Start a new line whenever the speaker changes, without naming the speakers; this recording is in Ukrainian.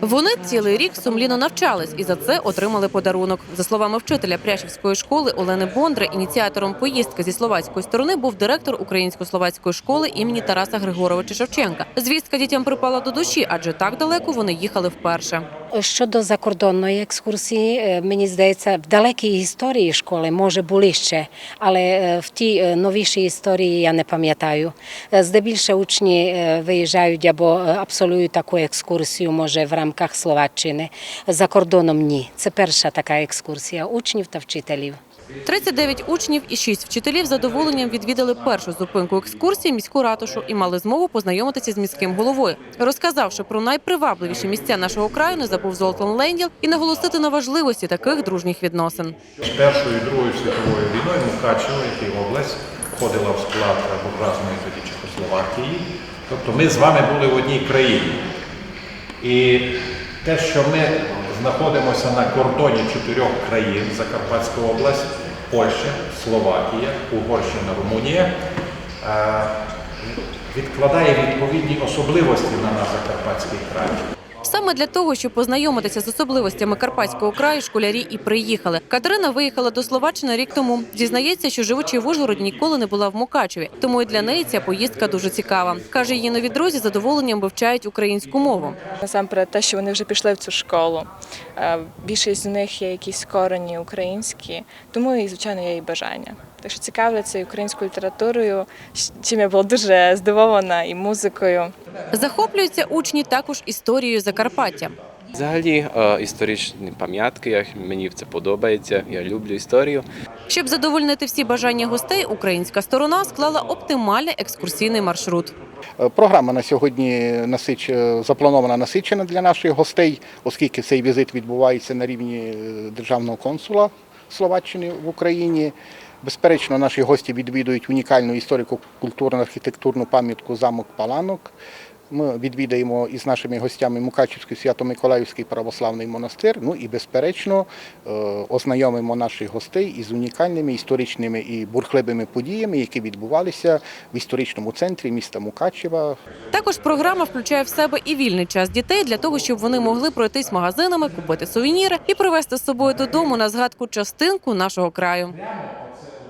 Вони цілий рік
сумліно
навчались і за це отримали подарунок. За словами вчителя Пряшівської школи Олени Бондра, ініціатором поїздки зі словацької сторони був директор українсько-словацької школи імені Тараса Григоровича Шевченка. Звістка дітям припала до душі, адже так далеко вони їхали вперше.
Щодо закордонної екскурсії, е, мені здається, в далекій історії школи може були ще, але е, в тій е, новішій історії я не пам'ятаю. Здебільше учні виїжджають або абсолюють таку екскурсію, може в рамках Словаччини. За кордоном ні. Це перша така екскурсія учнів та вчителів.
39 учнів і 6 вчителів з задоволенням відвідали першу зупинку екскурсії міську ратушу і мали змогу познайомитися з міським головою. Розказавши про найпривабливіші місця нашого краю, не забув Золтан Ленділ і наголосити на важливості таких дружніх відносин.
З Першою і Другою світовою війною Мукачево, і область, входила в склад буржуазної тоді Чехословакії. Тобто ми з вами були в одній країні. І те, що ми знаходимося на кордоні чотирьох країн Закарпатська область, Польща, Словакія, Угорщина, Румунія, е, відкладає відповідні особливості на наш Закарпатський край.
Саме для того, щоб познайомитися з особливостями Карпатського краю, школярі і приїхали. Катерина виїхала до Словаччини рік тому. Зізнається, що живучи в Ужгороді, ніколи не була в Мукачеві. Тому і для неї ця поїздка дуже цікава. Каже, її нові друзі задоволенням вивчають українську мову.
Насамперед, те, що вони вже пішли в цю школу. Е, Більшість з них є якісь корені українські, тому і звичайно є і бажання. Так що цікавляться і українською літературою, чим я була дуже здивована, і музикою.
Захоплюються учні також історією Закарпаття.
Взагалі е, історичні пам'ятки, мені це подобається. Я люблю історію.
Щоб задовольнити всі бажання гостей, українська сторона склала оптимальний екскурсійний маршрут.
Е, Програма на сьогодні насич... е, запланована насичена для наших гостей, оскільки цей візит відбувається на рівні державного консула Словаччини в Україні. Безперечно, наші гості відвідують унікальну історико-культурно-архітектурну пам'ятку замок Паланок. Ми відвідаємо із нашими гостями Мукачівський Свято-Миколаївський православний монастир. Ну і безперечно е, ознайомимо наших гостей із унікальними історичними і бурхливими подіями, які відбувалися в історичному центрі міста Мукачева
Також програма включає в себе і вільний час дітей для того, щоб вони могли пройтись магазинами, купити сувеніри і привезти з собою додому на згадку частинку нашого краю.